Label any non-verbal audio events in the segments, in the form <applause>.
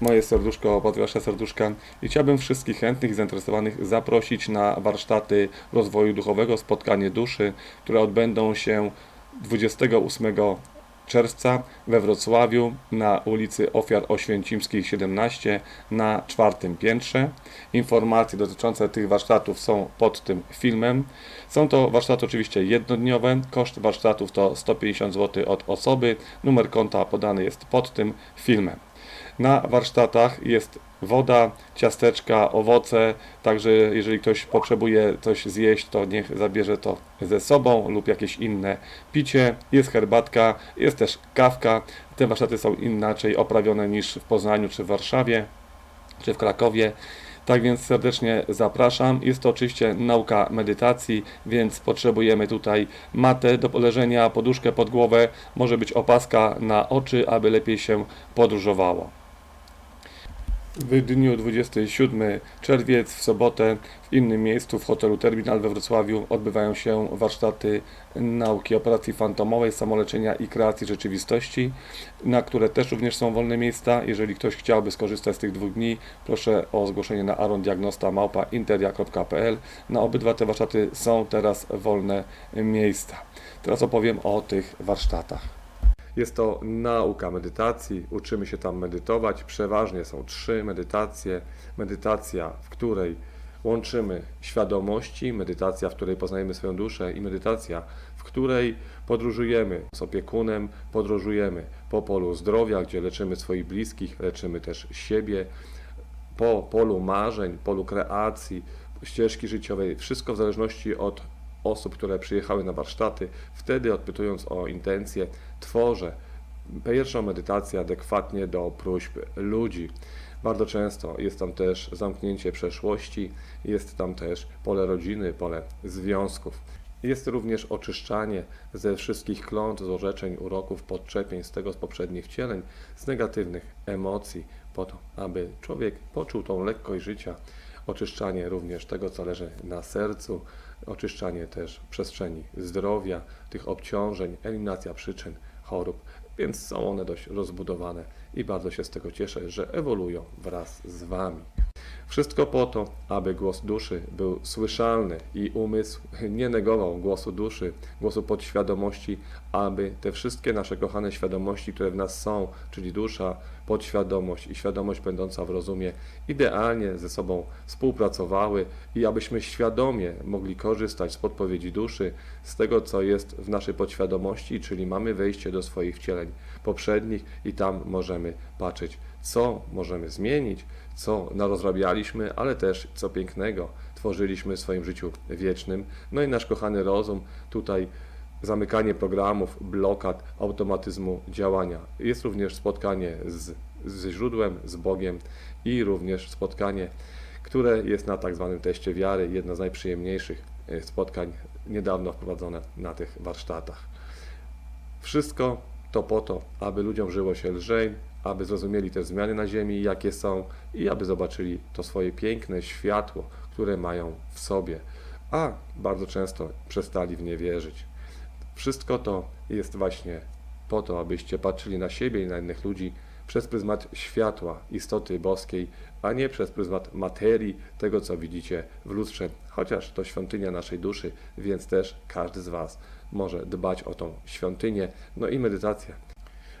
moje serduszko pod Wasze serduszka i chciałbym wszystkich chętnych i zainteresowanych zaprosić na warsztaty rozwoju duchowego, spotkanie duszy, które odbędą się 28 czerwca we Wrocławiu na ulicy Ofiar Oświęcimskich 17 na czwartym piętrze. Informacje dotyczące tych warsztatów są pod tym filmem. Są to warsztaty oczywiście jednodniowe. Koszt warsztatów to 150 zł od osoby. Numer konta podany jest pod tym filmem. Na warsztatach jest woda, ciasteczka, owoce, także jeżeli ktoś potrzebuje coś zjeść, to niech zabierze to ze sobą lub jakieś inne picie. Jest herbatka, jest też kawka. Te warsztaty są inaczej oprawione niż w Poznaniu czy w Warszawie czy w Krakowie. Tak więc serdecznie zapraszam. Jest to oczywiście nauka medytacji, więc potrzebujemy tutaj matę do leżenia, poduszkę pod głowę, może być opaska na oczy, aby lepiej się podróżowało. W dniu 27 czerwiec w sobotę w innym miejscu w hotelu Terminal we Wrocławiu odbywają się warsztaty nauki operacji fantomowej, samoleczenia i kreacji rzeczywistości, na które też również są wolne miejsca. Jeżeli ktoś chciałby skorzystać z tych dwóch dni, proszę o zgłoszenie na arondiagnosta.interia.pl. Na obydwa te warsztaty są teraz wolne miejsca. Teraz opowiem o tych warsztatach. Jest to nauka medytacji, uczymy się tam medytować. Przeważnie są trzy medytacje. Medytacja, w której łączymy świadomości, medytacja, w której poznajemy swoją duszę i medytacja, w której podróżujemy z opiekunem, podróżujemy po polu zdrowia, gdzie leczymy swoich bliskich, leczymy też siebie, po polu marzeń, polu kreacji, ścieżki życiowej, wszystko w zależności od osób, które przyjechały na warsztaty. Wtedy, odpytując o intencje, tworzę pierwszą medytację adekwatnie do próśb ludzi. Bardzo często jest tam też zamknięcie przeszłości, jest tam też pole rodziny, pole związków. Jest również oczyszczanie ze wszystkich kląt, złorzeczeń, uroków, podczepień, z tego z poprzednich wcieleń, z negatywnych emocji, po to, aby człowiek poczuł tą lekkość życia, oczyszczanie również tego, co leży na sercu, oczyszczanie też przestrzeni zdrowia, tych obciążeń, eliminacja przyczyn chorób, więc są one dość rozbudowane i bardzo się z tego cieszę, że ewoluują wraz z Wami. Wszystko po to, aby głos duszy był słyszalny i umysł nie negował głosu duszy, głosu podświadomości, aby te wszystkie nasze kochane świadomości, które w nas są, czyli dusza, podświadomość i świadomość będąca w rozumie, idealnie ze sobą współpracowały i abyśmy świadomie mogli korzystać z podpowiedzi duszy, z tego, co jest w naszej podświadomości, czyli mamy wejście do swoich wcieleń poprzednich i tam możemy patrzeć, co możemy zmienić, co narozrabialiśmy, ale też co pięknego tworzyliśmy w swoim życiu wiecznym. No i nasz kochany rozum tutaj zamykanie programów, blokad, automatyzmu działania. Jest również spotkanie z, ze źródłem, z Bogiem i również spotkanie, które jest na tak zwanym teście wiary, jedno z najprzyjemniejszych spotkań niedawno wprowadzone na tych warsztatach. Wszystko to po to, aby ludziom żyło się lżej, aby zrozumieli te zmiany na Ziemi, jakie są i aby zobaczyli to swoje piękne światło, które mają w sobie, a bardzo często przestali w nie wierzyć. Wszystko to jest właśnie po to, abyście patrzyli na siebie i na innych ludzi przez pryzmat światła, istoty boskiej, a nie przez pryzmat materii, tego co widzicie w lustrze, chociaż to świątynia naszej duszy, więc też każdy z Was może dbać o tą świątynię. No i medytacja.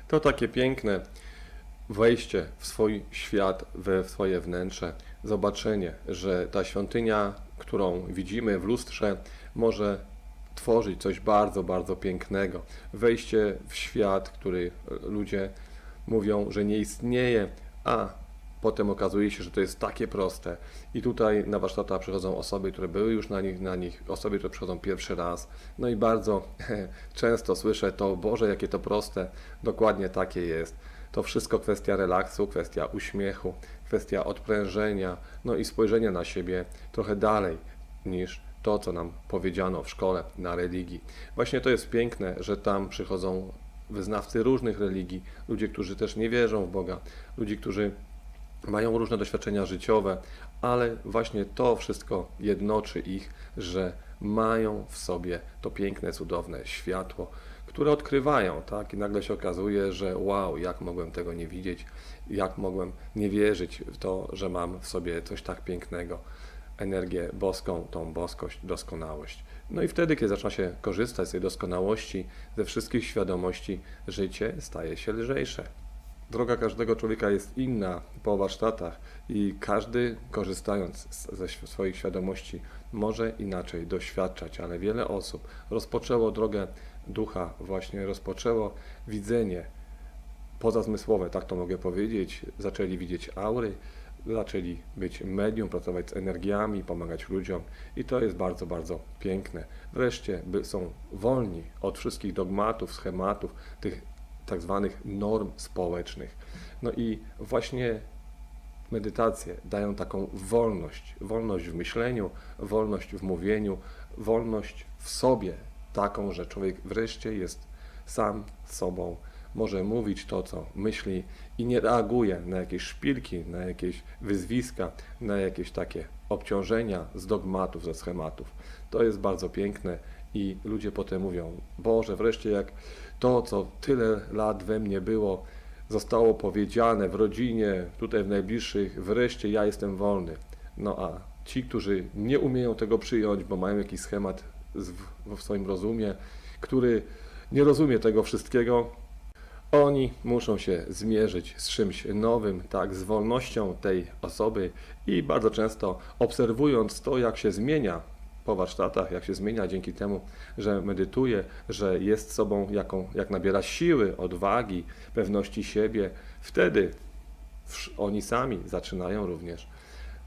To takie piękne wejście w swój świat, we swoje wnętrze, zobaczenie, że ta świątynia, którą widzimy w lustrze, może tworzyć coś bardzo, bardzo pięknego. Wejście w świat, który ludzie mówią, że nie istnieje, a potem okazuje się, że to jest takie proste. I tutaj na warsztatach przychodzą osoby, które były już na nich, na nich, osoby, które przychodzą pierwszy raz. No i bardzo <laughs> często słyszę to, Boże, jakie to proste. Dokładnie takie jest. To wszystko kwestia relaksu, kwestia uśmiechu, kwestia odprężenia, no i spojrzenia na siebie trochę dalej niż to, co nam powiedziano w szkole, na religii. Właśnie to jest piękne, że tam przychodzą wyznawcy różnych religii, ludzie, którzy też nie wierzą w Boga, ludzie, którzy mają różne doświadczenia życiowe, ale właśnie to wszystko jednoczy ich, że mają w sobie to piękne, cudowne światło, które odkrywają, tak? I nagle się okazuje, że wow, jak mogłem tego nie widzieć, jak mogłem nie wierzyć w to, że mam w sobie coś tak pięknego, energię boską, tą boskość, doskonałość. No i wtedy, kiedy zaczyna się korzystać z tej doskonałości, ze wszystkich świadomości, życie staje się lżejsze. Droga każdego człowieka jest inna po warsztatach i każdy korzystając ze swoich świadomości może inaczej doświadczać, ale wiele osób rozpoczęło drogę ducha, właśnie rozpoczęło widzenie pozazmysłowe, tak to mogę powiedzieć. Zaczęli widzieć aury, zaczęli być medium, pracować z energiami, pomagać ludziom i to jest bardzo, bardzo piękne. Wreszcie by są wolni od wszystkich dogmatów, schematów, tych tak zwanych norm społecznych. No i właśnie medytacje dają taką wolność, wolność w myśleniu, wolność w mówieniu, wolność w sobie, taką, że człowiek wreszcie jest sam sobą, może mówić to, co myśli i nie reaguje na jakieś szpilki, na jakieś wyzwiska, na jakieś takie obciążenia z dogmatów, ze schematów. To jest bardzo piękne i ludzie potem mówią, Boże, wreszcie jak to, co tyle lat we mnie było, zostało powiedziane w rodzinie, tutaj w najbliższych, wreszcie ja jestem wolny. No a ci, którzy nie umieją tego przyjąć, bo mają jakiś schemat w swoim rozumie, który nie rozumie tego wszystkiego, oni muszą się zmierzyć z czymś nowym, tak, z wolnością tej osoby i bardzo często obserwując to, jak się zmienia po warsztatach, jak się zmienia dzięki temu, że medytuje, że jest sobą, jaką, jak nabiera siły, odwagi, pewności siebie, wtedy oni sami zaczynają również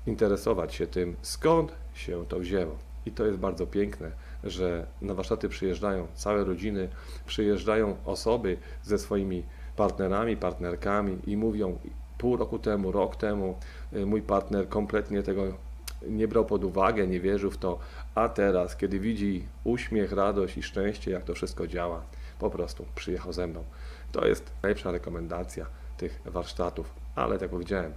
interesować się tym, skąd się to wzięło. I to jest bardzo piękne, że na warsztaty przyjeżdżają całe rodziny, przyjeżdżają osoby ze swoimi partnerami, partnerkami i mówią pół roku temu, rok temu y, mój partner kompletnie tego nie brał pod uwagę, nie wierzył w to, a teraz, kiedy widzi uśmiech, radość i szczęście, jak to wszystko działa, po prostu przyjechał ze mną. To jest najlepsza rekomendacja tych warsztatów, ale tak powiedziałem,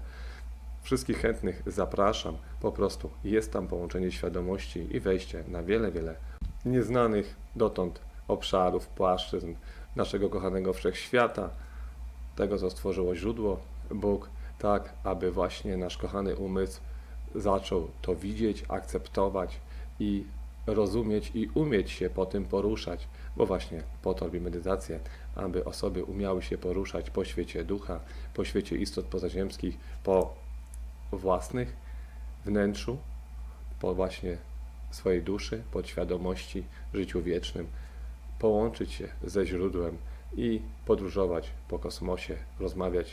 Wszystkich chętnych zapraszam. Po prostu jest tam połączenie świadomości i wejście na wiele, wiele nieznanych dotąd obszarów, płaszczyzn naszego kochanego wszechświata, tego co stworzyło źródło, Bóg, tak aby właśnie nasz kochany umysł zaczął to widzieć, akceptować i rozumieć i umieć się po tym poruszać, bo właśnie po to robi medytację, aby osoby umiały się poruszać po świecie ducha, po świecie istot pozaziemskich, po własnych wnętrzu, po właśnie swojej duszy, podświadomości, życiu wiecznym, połączyć się ze źródłem i podróżować po kosmosie, rozmawiać